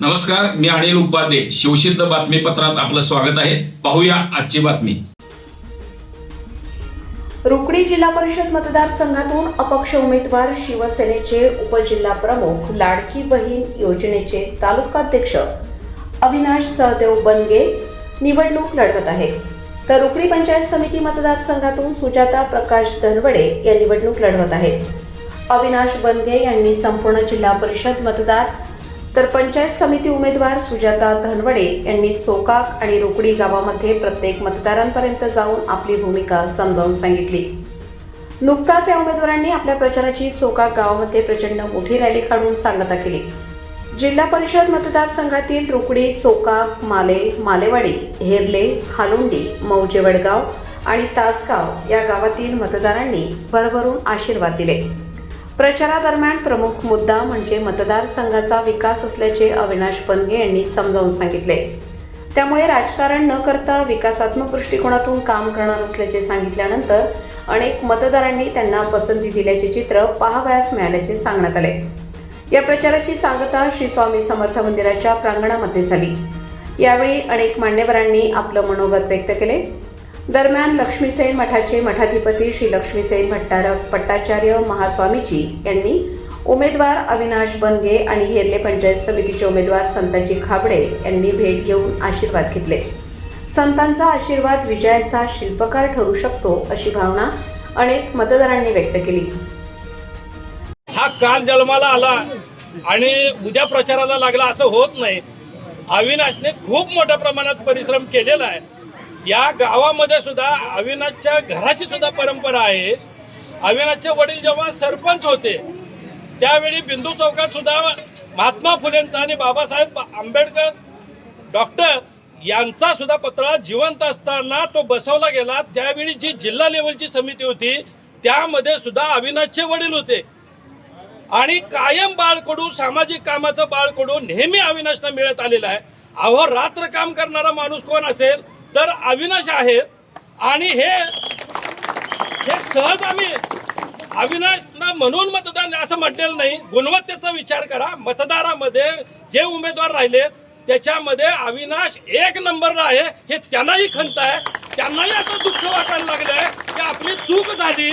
नमस्कार मी अनिल उपाध्ये. शिवसिद्ध बातमीपत्रात आपलं स्वागत आहे. पाहूया आजची बातमी. रुकडी जिल्हा परिषद मतदारसंघातून अपक्ष उमेदवार शिवसेनेचे उपजिल्हा प्रमुख लाडकी बहीण योजनेचे तालुकाध्यक्ष अविनाश सहदेव बनगे निवडणूक लढवत आहेत. तर रुकडी पंचायत समिती मतदारसंघातून सुजाता प्रकाश धनवडे या निवडणूक लढवत आहेत. अविनाश बनगे यांनी संपूर्ण जिल्हा परिषद मतदार तर पंचायत समिती उमेदवार सुजाता धनवडे यांनी चोकाक आणि रोकडी गावामध्ये प्रत्येक मतदारांपर्यंत जाऊन आपली भूमिका समजावून सांगितली. नुकताच या उमेदवारांनी आपल्या प्रचाराची चोकाक गावामध्ये प्रचंड मोठी रॅली काढून सांगता केली. जिल्हा परिषद मतदारसंघातील रुकडी चोका माले मालेवाडी हेरले हालोंडी मौजे वडगाव आणि तासगाव या गावातील मतदारांनी भरभरून आशीर्वाद दिले. प्रचारादरम्यान प्रमुख मुद्दा म्हणजे मतदारसंघाचा विकास असल्याचे अविनाश बनगे यांनी समजावून सांगितले. त्यामुळे राजकारण न करता विकासात्मक दृष्टिकोनातून काम करणार असल्याचे सांगितल्यानंतर अनेक मतदारांनी त्यांना पसंती दिल्याचे चित्र पाहावयास मिळाल्याचे सांगण्यात आले. या प्रचाराची सांगता श्री स्वामी समर्थ मंदिराच्या प्रांगणामध्ये झाली. यावेळी अनेक मान्यवरांनी आपलं मनोगत व्यक्त केले. दरम्यान लक्ष्मीसेन मठाचे मठाधिपती श्री लक्ष्मीसेन भट्टारक पट्टाचार्य महास्वामीजी यांनी उमेदवार अविनाश बनगे आणि हेरले पंचायत समितीचे उमेदवार संताजी खाबडे यांनी भेट घेऊन आशीर्वाद घेतले. संतांचा आशीर्वाद विजयाचा शिल्पकार ठरू शकतो अशी भावना अनेक मतदारांनी व्यक्त केली. हा काल जन्माला आला. आणि उद्या प्रचाराला लागला असं होत नाही. अविनाशने खूप मोठ्या प्रमाणात परिश्रम केलेला आहे. या गावामध्ये सुद्धा अविनाशच्या घराची सुद्धा परंपरा आहे. अविनाशचे वडील जेव्हा सरपंच होते त्यावेळी बिंदू चौकात सुद्धा महात्मा फुलेंचा आणि बाबासाहेब आंबेडकर डॉक्टर यांचा सुद्धा पत्रा जिवंत असताना तो बसवला गेला. त्यावेळी जी जिल्हा लेवलची समिती होती त्यामध्ये सुद्धा अविनाशचे वडील होते. आणि कायम बाळकडू सामाजिक कामाचं बाळकडू नेहमी अविनाशला मिळत आलेलं आहे. अहो रात्र काम करणारा माणूस कोण असेल? तर अविनाश आहे. आणि हे हे सहज आम्ही अविनाशना म्हणून मतदान असं म्हटलेलं नाही. गुणवत्तेचा विचार करा. मतदारामध्ये जे उमेदवार राहिले त्याच्यामध्ये अविनाश एक नंबरला आहे. हे त्यांनाही खंत आहे. त्यांनाही आता दुःख वाटायला लागलंय की आपली चूक झाली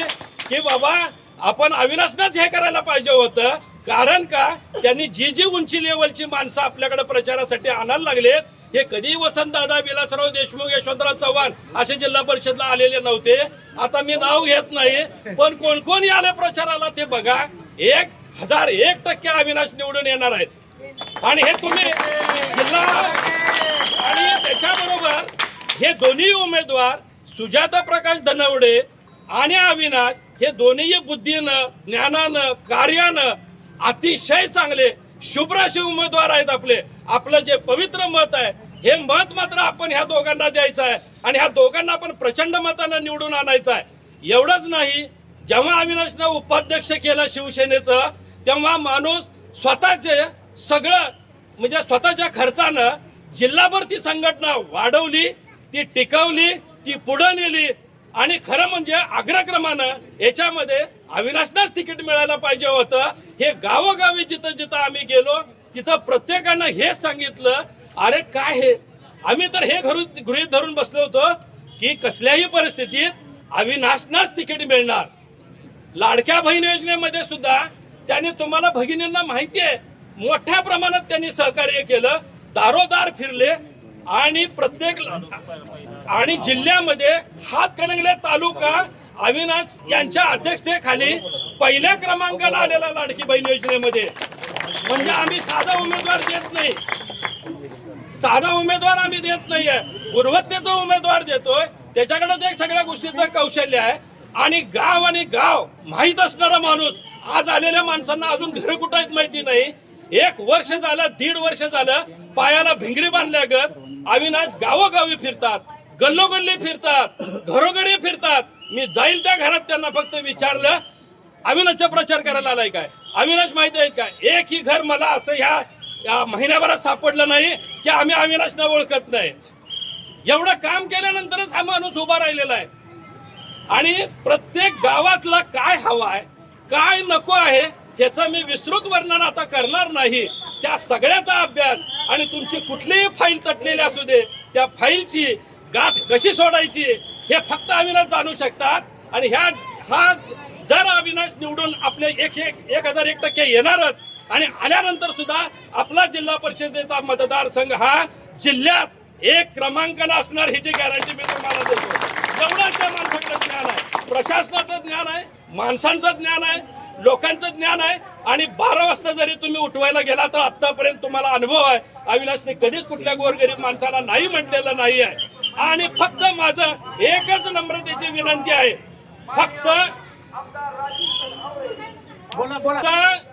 की बाबा आपण अविनाशनाच हे करायला पाहिजे होतं. कारण का? त्यांनी जी जी उंची लेवलची माणसं आपल्याकडे प्रचारासाठी आणायला लागलेत हे कधी वसंतदादा विलासराव देशमुख यशवंतराव चव्हाण असे जिल्हा परिषदला आलेले नव्हते. आता मी नाव घेत नाही पण कोण कोण आले प्रचाराला ते बघा. एक हजार एक टक्के अविनाश निवडून येणार आहेत. आणि हे तुम्ही जिल्हा आणि त्याच्याबरोबर हे दोन्ही उमेदवार सुजाता प्रकाश धनवडे आणि अविनाश हे दोन्ही बुद्धीनं ज्ञानानं कार्यानं अतिशय चांगले शुभ्राशी उमेदवार आहेत आपले. आपलं जे पवित्र मत आहे हे मत मात्र आपण ह्या दोघांना द्यायचं आहे आणि ह्या दोघांना आपण प्रचंड मतानं निवडून आणायचं आहे. एवढंच नाही जेव्हा अविनाशनं उपाध्यक्ष केलं शिवसेनेचं तेव्हा माणूस स्वतःचे सगळं म्हणजे स्वतःच्या खर्चानं जिल्हाभर ती संघटना वाढवली ती टिकवली ती पुढे नेली आणि खरं म्हणजे अग्रक्रमानं याच्यामध्ये अविनाशनाच तिकीट मिळायला पाहिजे होतं. हे गावोगावी जिथं जिथं आम्ही गेलो तिथं प्रत्येकानं हे सांगितलं अरे काय हे? आम्ही तर हे घरू गृहित धरून बसलो होतो की कसल्याही परिस्थितीत अविनाशनाच तिकीट मिळणार. लाडक्या बहीण योजनेमध्ये सुद्धा त्याने तुम्हाला भगिनींना माहिती आहे मोठ्या प्रमाणात त्यांनी सहकार्य केलं दारोदार फिरले आणि प्रत्येक आणि जिल्ह्यामध्ये हातकणंगले तालुका अविनाश यांच्या अध्यक्षतेखाली पहिल्या क्रमांकाला आलेला लाडकी बहीण योजनेमध्ये. म्हणजे आम्ही साधा उमेदवार देत नाही. साधा उमेदवार आम्ही देत नाहीये. गुणवत्तेचा उमेदवार देतोय. त्याच्याकडे ते सगळ्या गोष्टीचं कौशल्य आहे. आणि गाव आणि गाव माहीत असणारा माणूस आज आलेल्या माणसांना अजून घर कुठं माहिती नाही. एक वर्ष झालं दीड वर्ष झालं पायाला भिंगरी बांधल्यागत अविनाश गावोगावी फिरतात गल्लोगल्ली फिरतात घरोघरी फिरतात. मी जाईल त्या घरात त्यांना फक्त विचारलं अविनाशचा प्रचार करायला आलाय काय? अविनाश माहिती आहे काय एकही घर मला असं ह्या या महिन्याभरात सापडलं नाही की आम्ही अविनाशना ओळखत नाही. एवढं काम केल्यानंतरच हा माणूस उभा राहिलेला आहे. आणि प्रत्येक गावातला काय हवा आहे काय नको आहे ह्याचं मी विस्तृत वर्णन आता करणार नाही. त्या सगळ्याचा अभ्यास आणि तुमची कुठलीही फाईल तटलेली असू दे त्या फाईलची गाठ कशी सोडायची हे फक्त अविनाश जाणू शकतात. आणि ह्या हा जर अविनाश निवडून आपले एकशे एक एक हजार एक टक्के येणारच. आणि आल्यानंतर सुद्धा आपला जिल्हा परिषदेचा मतदारसंघ हा जिल्ह्यात एक क्रमांकानं असणार ह्याची गॅरंटी मी तुम्हाला देतो. एवढंच त्या माणसाकडे ज्ञान आहे. प्रशासनाचं ज्ञान आहे माणसांचं ज्ञान आहे. लोकांचं ज्ञान आहे आणि बारा वाजता जरी तुम्ही उठवायला गेला तर आतापर्यंत तुम्हाला अनुभव आहे. अविनाशने कधीच कुठल्या गोरगरीब माणसाला नाही म्हटलेलं नाही आहे. आणि फक्त माझं एकच नम्रतेची विनंती आहे. फक्त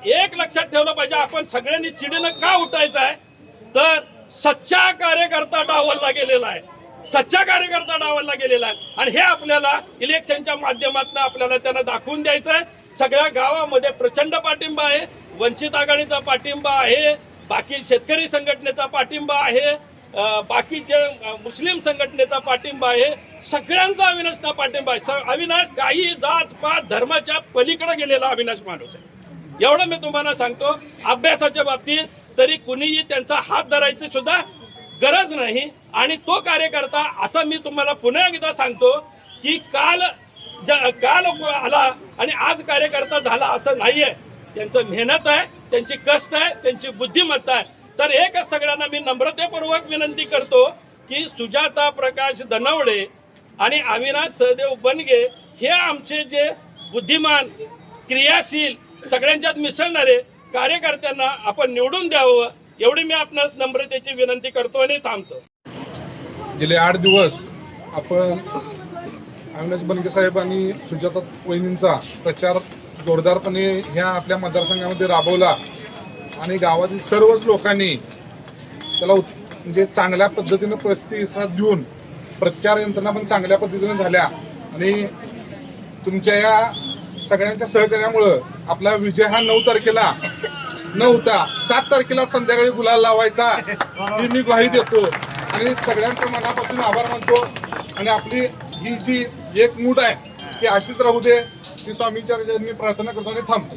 एक लक्षात ठेवलं पाहिजे आपण सगळ्यांनी चिडीनं का उठायचं आहे? तर सच्चा कार्यकर्ता डावलला गेलेला आहे. सच्चा कार्यकर्ता डावलला गेलेला आहे. आणि हे आपल्याला इलेक्शनच्या माध्यमातून आपल्याला त्यांना दाखवून द्यायचं आहे. सगळ्या गावामध्ये प्रचंड पाठिंबा आहे. वंचित आघाडीचा पाठिंबा आहे. बाकी शेतकरी संघटनेचा पाठिंबा आहे. बाकीचे मुस्लिम संघटनेचा पाठिंबा आहे. सगळ्यांचा अविनाशना पाठिंबा आहे. अविनाश काही जात पात धर्माच्या पलीकडे गेलेला अविनाश माणूस आहे. एवढं मी तुम्हाला सांगतो. अभ्यासाच्या बाबतीत तरी कुणीही त्यांचा हात धरायची सुद्धा गरज नाही. आणि तो कार्यकर्ता असं मी तुम्हाला पुन्हा एकदा सांगतो की काल काल आला आणि आज कार्यकर्ता झाला असं नाहीये. त्यांचं मेहनत आहे त्यांची कष्ट आहे त्यांची बुद्धिमत्ता आहे. तर एकच सगळ्यांना मी नम्रतेपूर्वक विनंती करतो की सुजाता प्रकाश दनवडे आणि अविनाश सहदेव बनगे हे आमचे जे बुद्धिमान क्रियाशील सगळ्यांच्यात मिसळणारे कार्यकर्त्यांना आपण निवडून द्यावं एवढी मी आपणास नम्रतेची विनंती करतो आणि थांबतो. गेले आठ दिवस आपण अविनाश बनके साहेब आणि सुजाता वहिनींचा प्रचार जोरदारपणे ह्या आपल्या मतदारसंघामध्ये राबवला. आणि गावातील सर्वच लोकांनी त्याला म्हणजे चांगल्या पद्धतीनं प्रतिसाद देऊन प्रचार यंत्रणा पण चांगल्या पद्धतीनं झाल्या. आणि तुमच्या या सगळ्यांच्या सहकार्यामुळं आपला विजय हा नऊ तारखेला नव्हता सात तारखेला संध्याकाळी गुलाल लावायचा ही मी ग्वाही देतो. आणि सगळ्यांचा मनापासून आभार मानतो. आणि आपली ही जी एक मूड आहे. ती अशीच राहू दे ही स्वामींच्या चरणी प्रार्थना करतो आणि थांबतो.